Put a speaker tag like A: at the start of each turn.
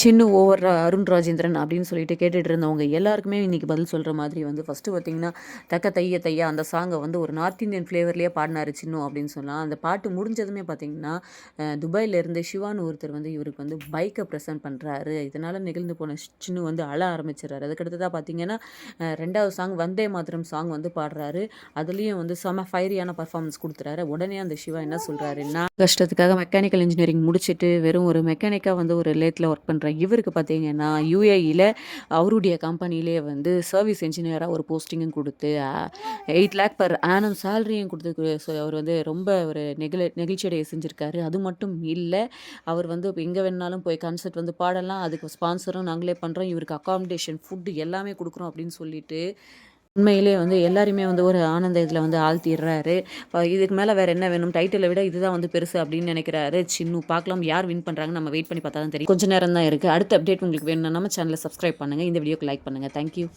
A: சின்னு over Arun Rajendran அப்படின்னு சொல்லிட்டு கேட்டுட்டு இருந்தவங்க எல்லாருக்குமே இன்றைக்கி பதில் சொல்கிற மாதிரி வந்து ஃபஸ்ட்டு பார்த்தீங்கன்னா தக்க தைய தையா அந்த சாங்கை வந்து ஒரு நார்த் இந்தியன் ஃப்ளேவர்லேயே பாடினாரு சின்னு அப்படின்னு சொல்லலாம். அந்த பாட்டு முடிஞ்சதுமே பார்த்தீங்கன்னா துபாயிலேருந்து சிவான்னு ஒருத்தர் வந்து இவருக்கு வந்து பைக்கை ப்ரெசென்ட் பண்ணுறாரு இதனால் நிகழ்ந்து போன சின்னு வந்து அழ ஆரம்பிச்சிடறாரு. அதுக்கடுத்ததாக பார்த்தீங்கன்னா ரெண்டாவது சாங் வந்தே மாத்திரம் சாங் வந்து பாடுறாரு. அதுலேயும் வந்து செம ஃபைரியான பர்ஃபார்மன்ஸ் கொடுத்துறாரு. உடனே அந்த சிவா என்ன சொல்கிறாருன்னா கஷ்டத்துக்காக மெக்கானிக்கல் இன்ஜினியரிங் முடிச்சுட்டு வெறும் ஒரு மெக்கானிக்காக வந்து ஒரு லேத்தில் ஒர்க் பண்ணுற இவருக்கு பார்த்தீங்கன்னா யூஏஇயில் அவருடைய கம்பெனிலே வந்து சர்வீஸ் இன்ஜினியராக ஒரு போஸ்டிங்கும் கொடுத்து எயிட் லேக் பர் ஆனம் சேலரியும் கொடுத்து அவர் வந்து ரொம்ப ஒரு நெகிழ நெகிழ்ச்சியடைய செஞ்சுருக்காரு. அது மட்டும் இல்லை அவர் வந்து இப்போ எங்கே வேணாலும் போய் கன்சர்ட் வந்து பாடலாம். அதுக்கு ஸ்பான்சரும் நாங்களே பண்ணுறோம் இவருக்கு அக்காமடேஷன் ஃபுட்டு எல்லாமே கொடுக்குறோம் அப்படின்னு சொல்லிட்டு உண்மையிலே வந்து எல்லாருமே வந்து ஒரு ஆனந்த இதில் வந்து ஆழ்த்திடுறாரு. இதுக்கு மேலே வேறு என்ன வேணும்? டைட்டிலை விட இதுதான் வந்து பெருசு அப்படின்னு நினைக்கிறாரு. சின்னு பார்க்கலாம் யார் வின் பண்ணுறாங்கன்னு நம்ம வெயிட் பண்ணி பார்த்தா தான் தெரியும். கொஞ்சம் நேரம் தான் இருக்குது அடுத்த அப்டேட் உங்களுக்கு வேணும்னா நம்ம சேனலை சப்ஸ்கிரைப் பண்ணுங்கள் இந்த வீடியோக்கு லைக் பண்ணுங்கள் தேங்க்யூ